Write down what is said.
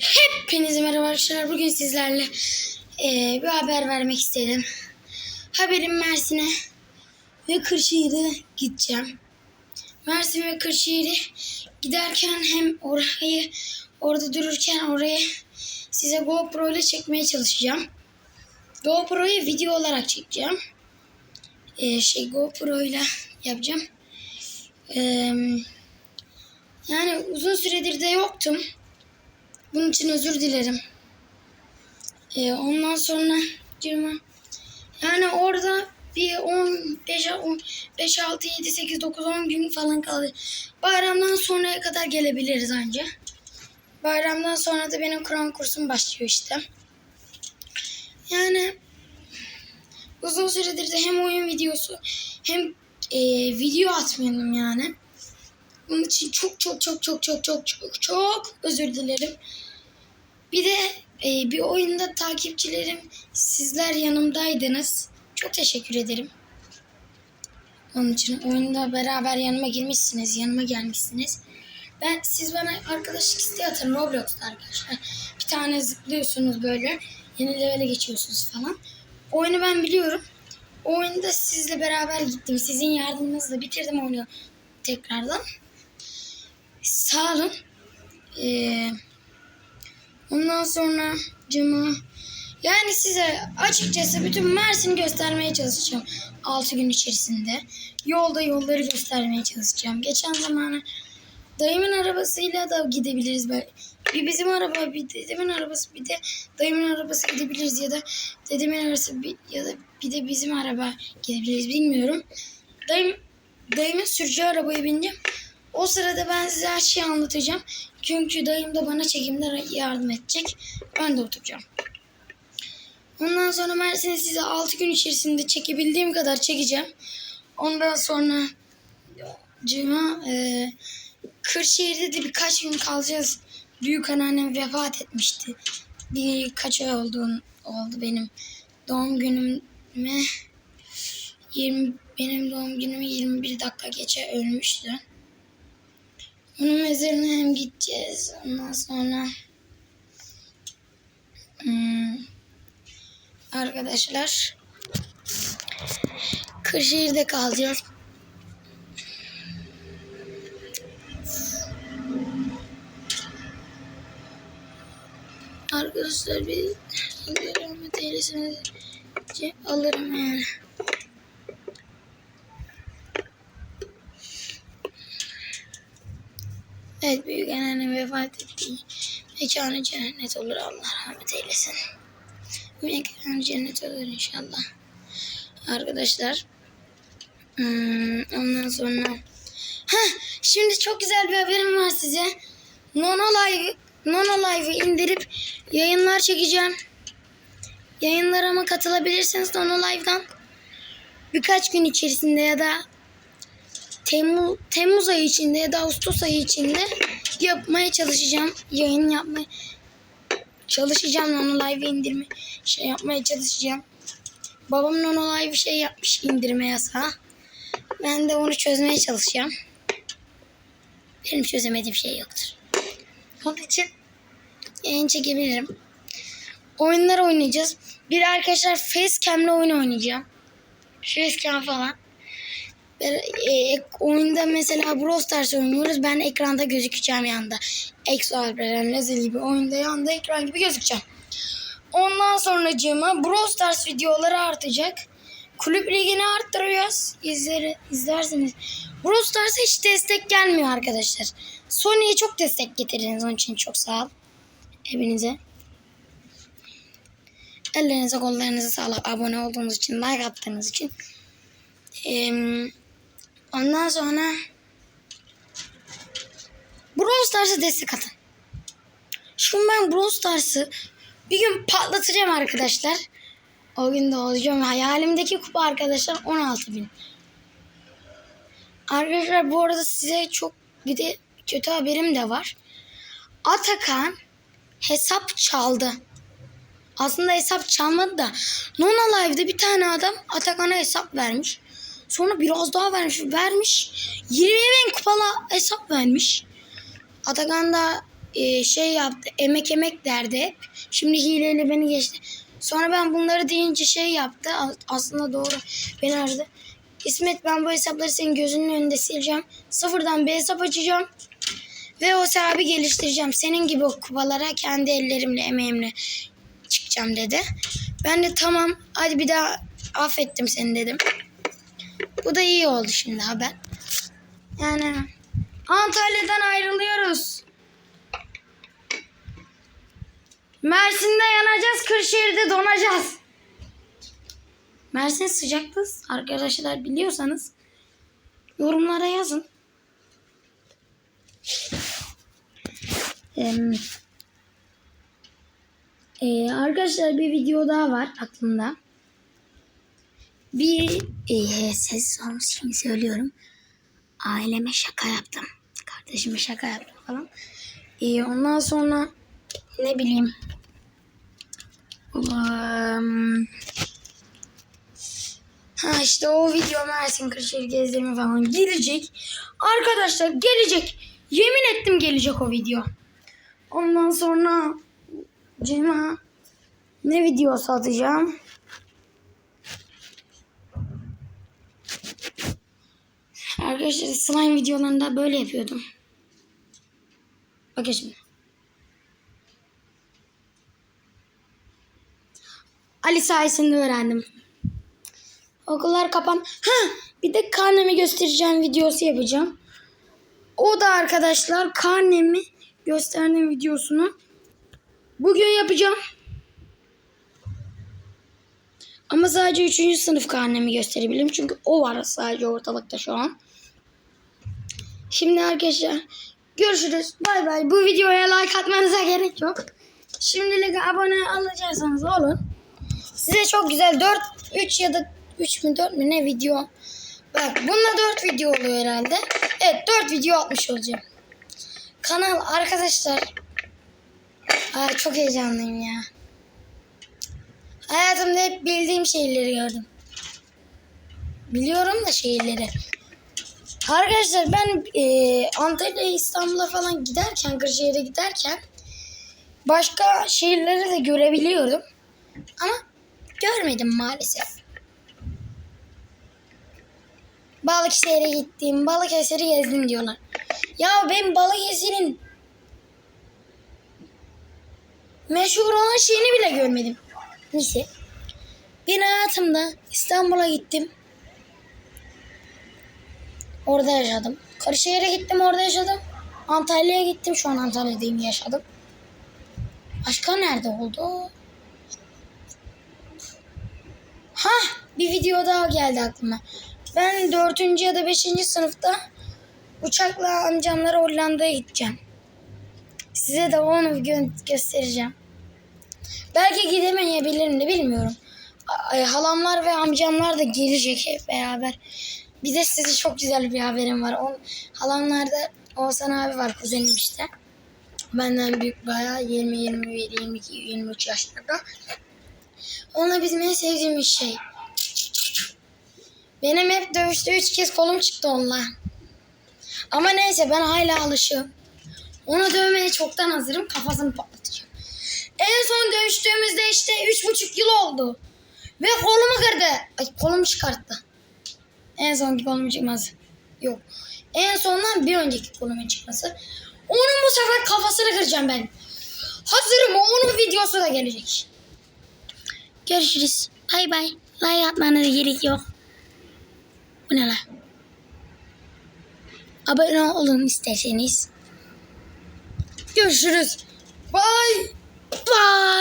Hepinize merhaba arkadaşlar. Bugün sizlerle eee, bir haber vermek istedim. Haberim Mersin'e ve Kırşehir'e gideceğim. Mersin ve Kırşehir'e giderken hem orayı orada dururken orayı size GoPro ile çekmeye çalışacağım. GoPro'yu video olarak çekeceğim. Eee, şey GoPro ile yapacağım. Eee, yani uzun süredir de yoktum. Bunun için özür dilerim. Ee, ondan sonra girme. Yani orada bir 10, 5, 10, 5, 6, 7, 8, 9, 10 gün falan kaldı. Bayramdan sonraya kadar gelebiliriz anca. Bayramdan sonra da benim Kur'an kursum başlıyor işte. Yani uzun süredir de hem oyun videosu hem e, video atmıyordum yani. Bunun için çok çok çok çok çok çok çok çok özür dilerim. Bir de e, bir oyunda takipçilerim sizler yanımdaydınız. Çok teşekkür ederim. Onun için oyunda beraber yanıma girmişsiniz, yanıma gelmişsiniz. Ben siz bana arkadaşlık isteği atın Roblox'ta arkadaşlar. Bir tane zıplıyorsunuz böyle. Yeni levele geçiyorsunuz falan. Oyunu ben biliyorum. O oyunda sizle beraber gittim. Sizin yardımınızla bitirdim oyunu tekrardan. Olun. Ee, ondan sonra cuma yani size açıkçası bütün Mersin'i göstermeye çalışacağım 6 gün içerisinde. Yolda yolları göstermeye çalışacağım. Geçen zamanı dayımın arabasıyla da gidebiliriz. Bir bizim araba, bir dedemin arabası, bir de dayımın arabası gidebiliriz ya da dedemin arabası bir, ya da bir de bizim araba gidebiliriz bilmiyorum. Dayım, dayımın sürücü arabaya bineceğim. O sırada ben size her şeyi anlatacağım. Çünkü dayım da bana çekimde yardım edecek. Ben de oturacağım. Ondan sonra Mersin'i size 6 gün içerisinde çekebildiğim kadar çekeceğim. Ondan sonra Cuma e, Kırşehir'de de birkaç gün kalacağız. Büyük anneannem vefat etmişti. Birkaç ay oldu, oldu benim doğum günüme 20 benim doğum günümü 21 dakika geçe ölmüştü. Onun mezarına hem gideceğiz. Ondan sonra hmm, arkadaşlar Kırşehir'de kalacağız. Arkadaşlar bir rahmet eylesin. Alırım yani. Evet büyük anneannem vefat etti. Mekanı cennet olur Allah rahmet eylesin. Mekanı cennet olur inşallah. Arkadaşlar. Hmm, ondan sonra. Heh, şimdi çok güzel bir haberim var size. Nono Live, Nono Live'ı indirip yayınlar çekeceğim. Yayınlarıma katılabilirsiniz Nono Live'dan. Birkaç gün içerisinde ya da Temmuz, Temmuz ayı içinde ya da Ağustos ayı içinde yapmaya çalışacağım. Yayın yapmaya çalışacağım. Nono Live indirme şey yapmaya çalışacağım. Babam Nono Live şey yapmış indirme yasağı. Ben de onu çözmeye çalışacağım. Benim çözemediğim şey yoktur. Onun için yayın çekebilirim. Oyunlar oynayacağız. Bir arkadaşlar Facecam'le oyun oynayacağım. Facecam falan. E, e, oyunda mesela Brawl Stars oynuyoruz. Ben ekranda gözükeceğim yanda. Exo Alperen, Lazeli gibi oyunda yanda ekran gibi gözükeceğim. Ondan sonra cıma Brawl Stars videoları artacak. Kulüp ligini arttırıyoruz. İzler, izlersiniz. Brawl Stars'a hiç destek gelmiyor arkadaşlar. Sony'ye çok destek getirdiniz. Onun için çok sağ ol. Hepinize. Ellerinize kollarınıza sağlık. Abone olduğunuz için, like attığınız için. Ee, ondan sonra Brawl Stars'a destek atın. Şimdi ben Brawl Stars'ı bir gün patlatacağım arkadaşlar. O gün de olacağım. Hayalimdeki kupa arkadaşlar 16 bin. Arkadaşlar bu arada size çok bir de kötü haberim de var. Atakan hesap çaldı. Aslında hesap çalmadı da Nona Live'de bir tane adam Atakan'a hesap vermiş. Sonra biraz daha vermiş. Vermiş. 20 bin kupalı hesap vermiş. Atakan da e, şey yaptı. Emek emek derdi. Şimdi hileyle beni geçti. Sonra ben bunları deyince şey yaptı. Aslında doğru. Beni aradı. İsmet ben bu hesapları senin gözünün önünde sileceğim. Sıfırdan bir hesap açacağım. Ve o hesabı geliştireceğim. Senin gibi o kupalara kendi ellerimle, emeğimle çıkacağım dedi. Ben de tamam hadi bir daha affettim seni dedim. Bu da iyi oldu şimdi haber. Yani Antalya'dan ayrılıyoruz. Mersin'de yanacağız, Kırşehir'de donacağız. Mersin sıcaktı arkadaşlar biliyorsanız yorumlara yazın. Em, e, arkadaşlar bir video daha var aklımda. Bir e, ses olmasın söylüyorum. Aileme şaka yaptım. Kardeşime şaka yaptım falan. E, ondan sonra ne bileyim. Um, ha işte o video Mersin Kırşehir gezdirme falan gelecek. Arkadaşlar gelecek. Yemin ettim gelecek o video. Ondan sonra Cema ne videosu atacağım? Arkadaşlar slime videolarında böyle yapıyordum. Bakın şimdi. Ali sayesinde öğrendim. Okullar kapan. Ha, bir de karnemi göstereceğim videosu yapacağım. O da arkadaşlar karnemi gösterdiğim videosunu bugün yapacağım. Ama sadece 3. sınıf karnemi gösterebilirim. Çünkü o var sadece ortalıkta şu an. Şimdi arkadaşlar görüşürüz. Bay bay. Bu videoya like atmanıza gerek yok. Şimdilik abone olacaksanız olun. Size çok güzel 4, 3 ya da 3 mü 4 mü ne video. Bak bunda 4 video oluyor herhalde. Evet 4 video atmış olacağım. Kanal arkadaşlar. Ay, çok heyecanlıyım ya. Hayatımda hep bildiğim şeyleri gördüm. Biliyorum da şeyleri. Arkadaşlar ben e, Antalya, İstanbul'a falan giderken, Kırşehir'e giderken başka şehirleri de görebiliyorum. Ama görmedim maalesef. Balıkesir'e gittim, Balıkesir'i gezdim diyorlar. Ya ben Balıkesir'in meşhur olan şeyini bile görmedim. Neyse. Ben hayatımda İstanbul'a gittim. Orada yaşadım. Kırşehir'e gittim orada yaşadım. Antalya'ya gittim. Şu an Antalya'dayım yaşadım. Başka nerede oldu? Ha, bir video daha geldi aklıma. Ben dördüncü ya da beşinci sınıfta uçakla amcamlara Hollanda'ya gideceğim. Size de onu gö- göstereceğim. Belki gidemeyebilirim de bilmiyorum. A- Halamlar ve amcamlar da gelecek hep beraber. Bir de size çok güzel bir haberim var. On, halamlarda Oğuzhan abi var kuzenim işte. Benden büyük bayağı 20, 21, 22, 23 yaşlarda. Ona bizim en sevdiğimiz şey. Benim hep dövüşte üç kez kolum çıktı onunla. Ama neyse ben hala alışığım. Onu dövmeye çoktan hazırım. Kafasını patlatacağım. En son dövüştüğümüzde işte üç buçuk yıl oldu. Ve kolumu kırdı. Ay kolumu çıkarttı. En sonki kolumu çıkması. Yok. En sondan bir önceki kolumun çıkması. Onun bu sefer kafasını kıracağım ben. Hazırım. Onun videosu da gelecek. Görüşürüz. Bay bay. Like atmanıza gerek yok. Bu ne lan? Abone olun isterseniz. Görüşürüz. Bye. Bye.